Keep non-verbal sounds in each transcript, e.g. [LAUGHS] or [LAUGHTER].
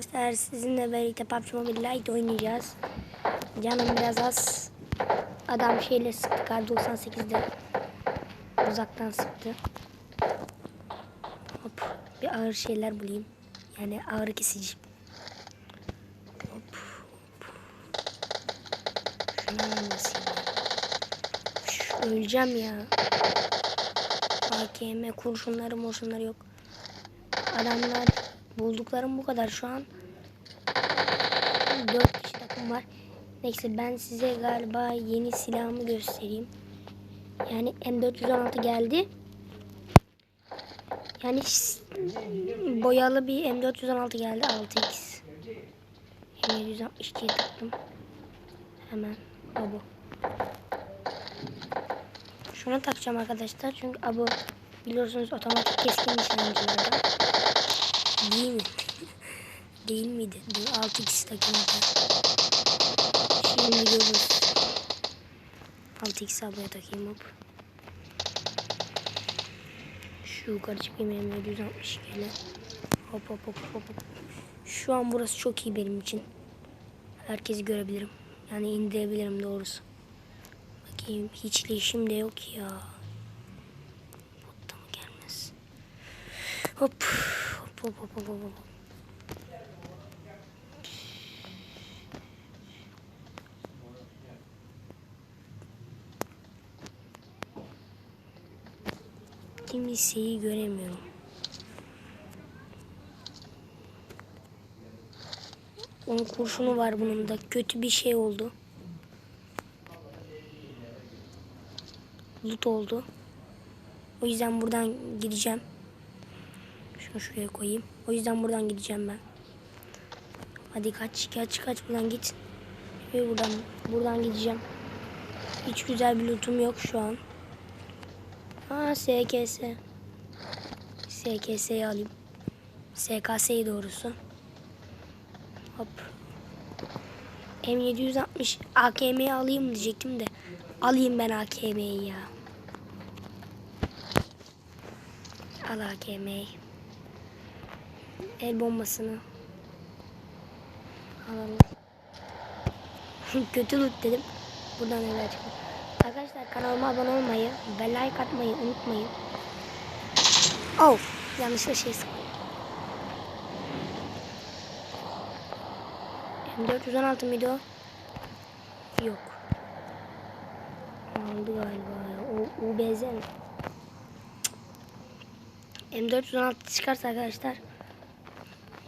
Arkadaşlar sizinle birlikte PUBG Mobile Lite oynayacağız. Canım biraz az. Adam şeyle sıktı. Kar 98'de uzaktan sıktı. Hop bir ağır şeyler bulayım. Yani ağrı kesici. Hop hop. Öleceğim ya. AKM kurşunları morşunları yok. Adamlar bulduklarım bu kadar şu an. 4 kişi takım var. Neyse ben size galiba yeni silahımı göstereyim. Yani M416 geldi. Yani boyalı bir M416 geldi 6x. M762'ye taktım. Hemen o bu. Şuna takacağım arkadaşlar çünkü bu biliyorsunuz otomatik keskin nişancılardan. Değil mi? [LAUGHS] Değil miydi? Dur 6x takayım hadi. Şimdi görürüz. 6x ablaya takayım hop. Şu yukarı çıkayım M762 ile. Hop hop hop hop hop. Şu an burası çok iyi benim için. Herkesi görebilirim. Yani indirebilirim doğrusu. Bakayım hiç leşim de yok ya. Botta mı gelmez? Hop. Hop hop hop hop. Kimseyi göremiyorum. Onun kurşunu var bunun da. Kötü bir şey oldu. Loot oldu. O yüzden buradan gideceğim. Şunu şuraya koyayım. O yüzden buradan gideceğim ben. Hadi kaç kaç kaç buradan git. Ve buradan buradan gideceğim. Hiç güzel bir lootum yok şu an. Aa SKS. SKS'yi alayım. SKS'yi doğrusu. Hop. M760 AKM'yi alayım diyecektim de. Alayım ben AKM'yi ya. Al AKM'yi. El bombasını. Alalım. [LAUGHS] Kötü loot dedim. Buradan neler çıktı. Arkadaşlar kanalıma abone olmayı ve like atmayı unutmayın. Oh yanlışlıkla şey sıktım. M416 mıydı o? Yok. Aldı galiba ya. O UBZ mi? Cık. M416 çıkarsa arkadaşlar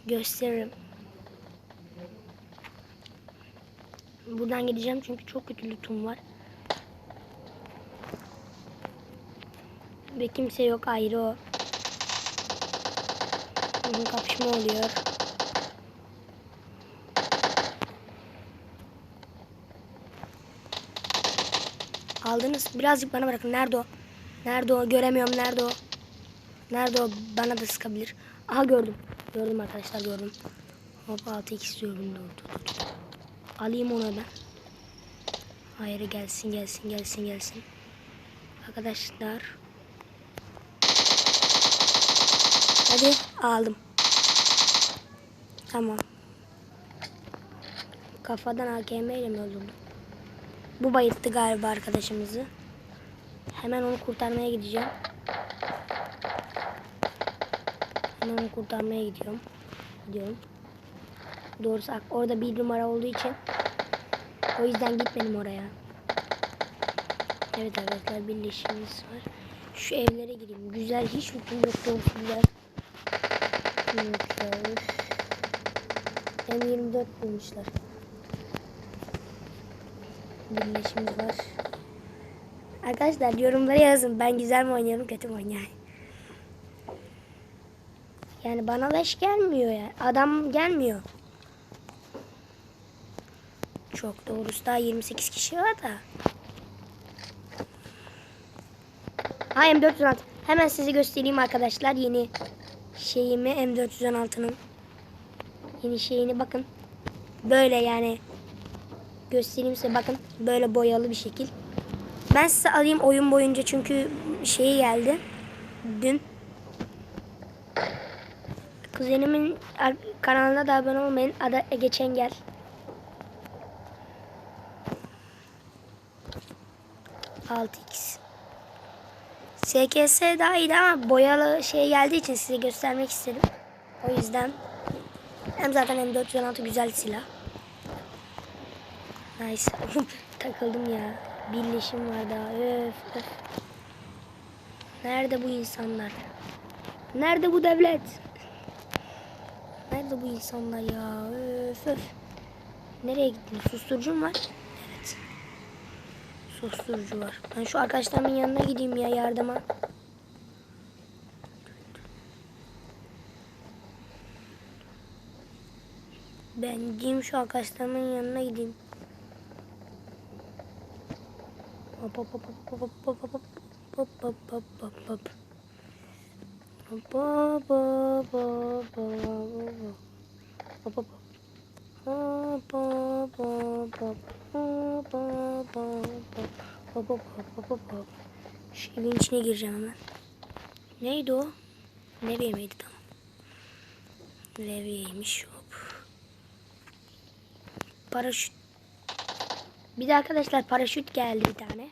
gösteririm. Buradan gideceğim çünkü çok kötü lootum var. Ve kimse yok ayrı o. Bugün kapışma oluyor. Aldınız. Birazcık bana bırakın. Nerede o? Nerede o? Göremiyorum. Nerede o? Nerede o? Bana da sıkabilir. Aha gördüm. Gördüm arkadaşlar gördüm. Hop 6x diyorum. Dur, dur. Alayım onu ben. Hayır gelsin gelsin gelsin gelsin. Arkadaşlar. Hadi aldım. Tamam. Kafadan AKM ile mi öldürdüm? Bu bayılttı galiba arkadaşımızı. Hemen onu kurtarmaya gideceğim. Onu kurtarmaya gidiyorum. Gidiyorum. Doğrusu orada bir numara olduğu için o yüzden gitmedim oraya. Evet arkadaşlar birleşimimiz var. Şu evlere gireyim. Güzel hiç lütfen yok. Güzel. M24 bulmuşlar. Birleşimiz var. Arkadaşlar yorumlara yazın. Ben güzel mi oynuyorum kötü mü oynuyorum? Yani bana leş gelmiyor ya. Adam gelmiyor. Çok doğrusu daha 28 kişi var da. Ha M416. Hemen size göstereyim arkadaşlar yeni şeyimi M416'nın. Yeni şeyini bakın. Böyle yani göstereyim size bakın. Böyle boyalı bir şekil. Ben size alayım oyun boyunca çünkü şeyi geldi. Dün. Kuzenimin Kanalına da abone olmayın. Adı Ege Çengel. Altı x SKS daha iyiydi ama boyalı şey geldiği için size göstermek istedim. O yüzden hem zaten M416 güzel silah. Nice. [LAUGHS] Takıldım ya. Birleşim var daha. Öf, öf. Nerede bu insanlar? Nerede bu devlet? Nerede bu insanlar ya? Öf öf. Nereye gittin? Susturucum var. Evet. Susturucu var. Ben şu arkadaşlarımın yanına gideyim ya yardıma. Ben gideyim şu arkadaşlarımın yanına gideyim. Hop hop hop hop hop hop hop hop hop hop hop hop hop. Hop hop hop hop hop hop. Hop hop. Hop hop hop hop. Hop hop hop hop. Hop hop hop hop hop hop. Şu evin içine gireceğim hemen. Neydi o? Nereye miydi tamam. Levyeymiş hop. Paraşüt. Bir de arkadaşlar paraşüt geldi bir tane.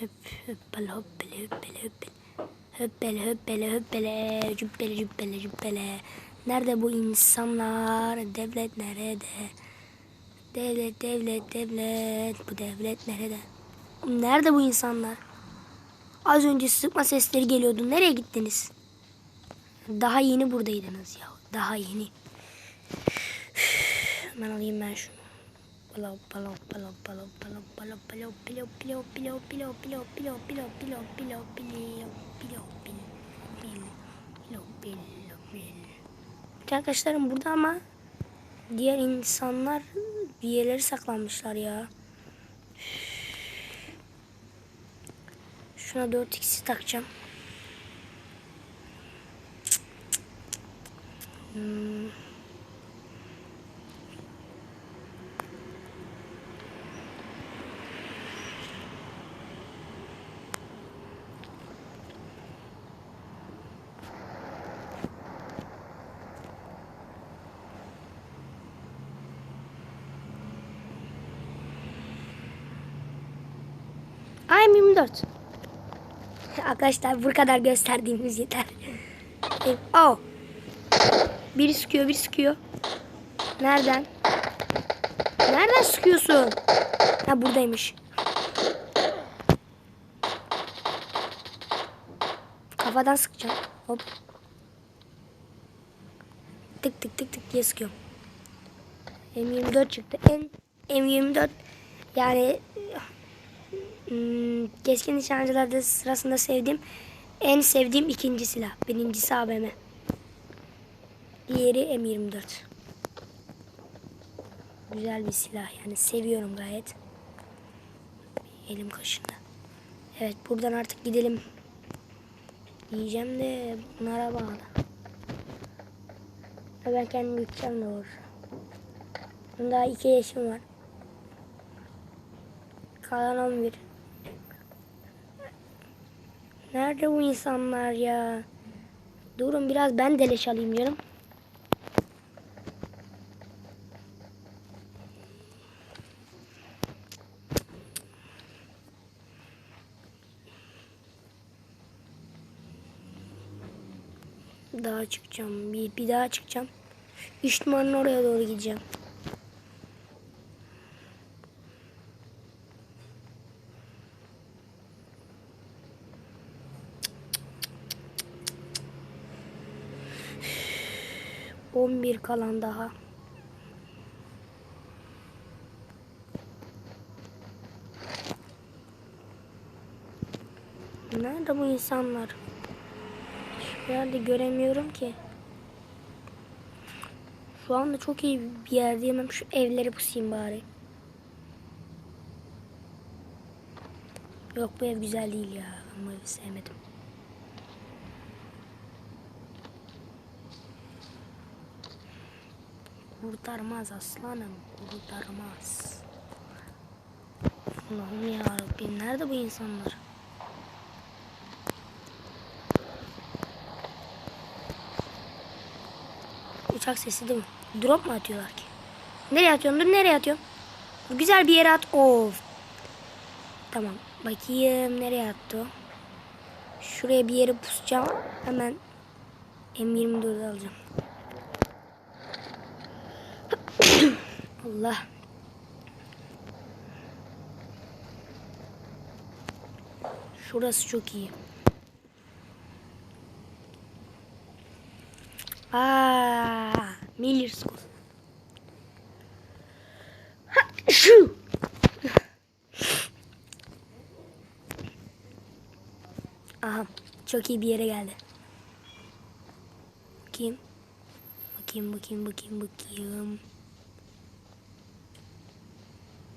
Hüp hüppele hüppele hüppele hüppele. Hüppele hüppele hüppele. Cübbele cübbele cübbele. Nerede bu insanlar? Devlet nerede? Devlet devlet devlet. Bu devlet nerede? Nerede bu insanlar? Az önce sıkma sesleri geliyordu. Nereye gittiniz? Daha yeni buradaydınız ya. Daha yeni. Ben alayım ben şunu. Pilav, pilav, pilav, pilav, pilav, pilav, pilav, pilav, pilav, pilav, pilav, pilav, pilav, pilav, pilav, pilav, pilav, pilav, pilav. Arkadaşlarım burada ama diğer insanlar bir yerlere saklanmışlar ya. Şuna 4x'i takacağım. Hmm. Ay 24. Arkadaşlar bu kadar gösterdiğimiz yeter. Oh. Biri sıkıyor, biri sıkıyor. Nereden? Nereden sıkıyorsun? Ha buradaymış. Kafadan sıkacağım. Hop. Tık tık tık tık diye sıkıyorum. M24 çıktı. En M24 yani Hmm, keskin nişancılarda sırasında sevdiğim en sevdiğim ikinci silah. Birincisi ABM. Diğeri M24. Güzel bir silah yani seviyorum gayet. Elim kaşındı. Evet buradan artık gidelim. Diyeceğim de bunlara bağlı. Ben kendim gideceğim doğru. Daha iki yaşım var. Kalan 11. Nerede bu insanlar ya? Durun biraz ben deleş alayım diyorum. Daha çıkacağım. Bir, bir daha çıkacağım. Numaranın oraya doğru gideceğim. On bir kalan daha. Nerede bu insanlar? Hiçbir yerde göremiyorum ki. Şu anda çok iyi bir yerdeyim. Şu evleri pusayım bari. Yok bu ev güzel değil ya. Bu evi sevmedim. Kurtarmaz aslanım. Kurtarmaz. Allah'ım ya Rabbim. Nerede bu insanlar? Uçak sesi değil mi? Drop mu atıyorlar ki? Nereye atıyorsun? Dur nereye atıyorsun? Güzel bir yere at. Of. Tamam. Bakayım nereye attı? Şuraya bir yere pusacağım. Hemen M24'ü alacağım. Allah. Şurası çok iyi. Aa, Miller School. Şu. Aha, çok iyi bir yere geldi. Bakayım. Bakayım, bakayım, bakayım, bakayım.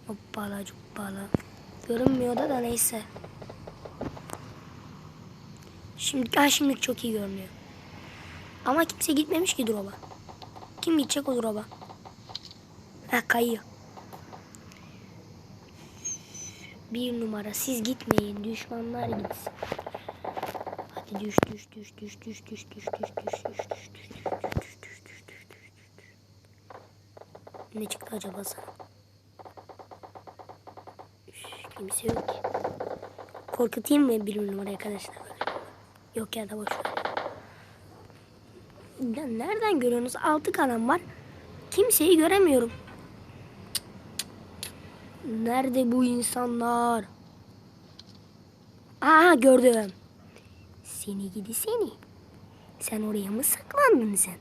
Hoppala cuppala. Görünmüyor da neyse. Şimdi, ha, şimdi çok iyi görünüyor. Ama kimse gitmemiş ki drop'a. Kim gidecek o drop'a? Ha kayıyor. Bir numara siz gitmeyin düşmanlar gitsin. Hadi düş düş düş düş düş düş düş düş düş düş düş düş düş düş düş düş düş düş. Ne çıktı acaba sana? Kimse yok ki. Korkutayım mı bir numara arkadaşlar? Yok ya da boş ver. Ya nereden görüyorsunuz? Altı kanam var. Kimseyi göremiyorum. Nerede bu insanlar? Aha gördüm. Seni gidi seni. Sen oraya mı saklandın sen?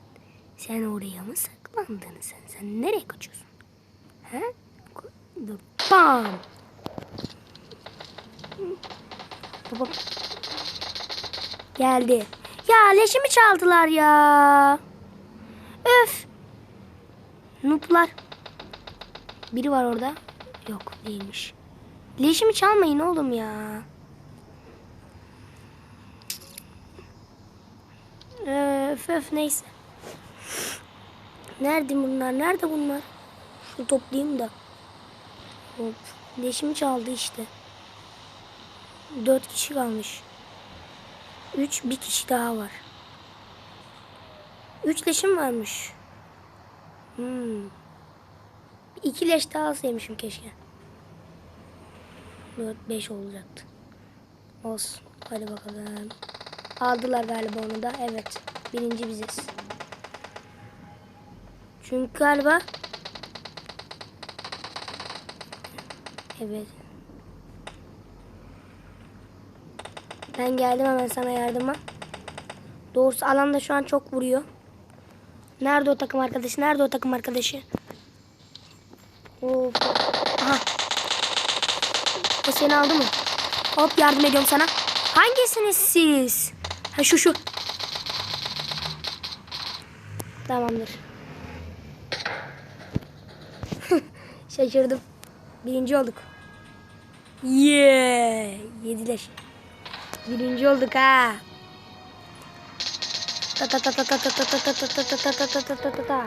Sen oraya mı saklandın sen? Sen nereye kaçıyorsun? He? Dur. Bam. Baba. Geldi. Ya leşimi çaldılar ya. Öf. Nutlar. Biri var orada. Yok değilmiş. Leşimi çalmayın oğlum ya. Öf öf neyse. Nerede bunlar? Nerede bunlar? Şunu toplayayım da. Hop. Leşimi çaldı işte. Dört kişi kalmış. Üç bir kişi daha var. Üç leşim varmış. Hmm. İki leş daha alsaymışım keşke. Dört beş olacaktı. Olsun. Hadi bakalım. Aldılar galiba onu da. Evet. Birinci biziz. Çünkü galiba Evet. Ben geldim hemen sana yardıma. Doğrusu alanda şu an çok vuruyor. Nerede o takım arkadaşı? Nerede o takım arkadaşı? Hop. Aha. O seni aldı mı? Hop yardım ediyorum sana. Hangisiniz siz? Ha şu şu. Tamamdır. [LAUGHS] Şaşırdım. Birinci olduk. Yeah. Yediler. Birinci olduk ha. Ta ta ta ta ta ta ta ta ta ta ta ta ta ta ta ta ta ta.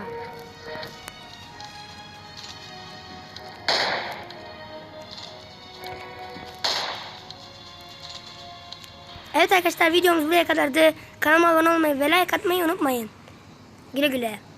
Evet arkadaşlar videomuz buraya kadardı. Kanalıma abone olmayı ve like atmayı unutmayın. Güle güle.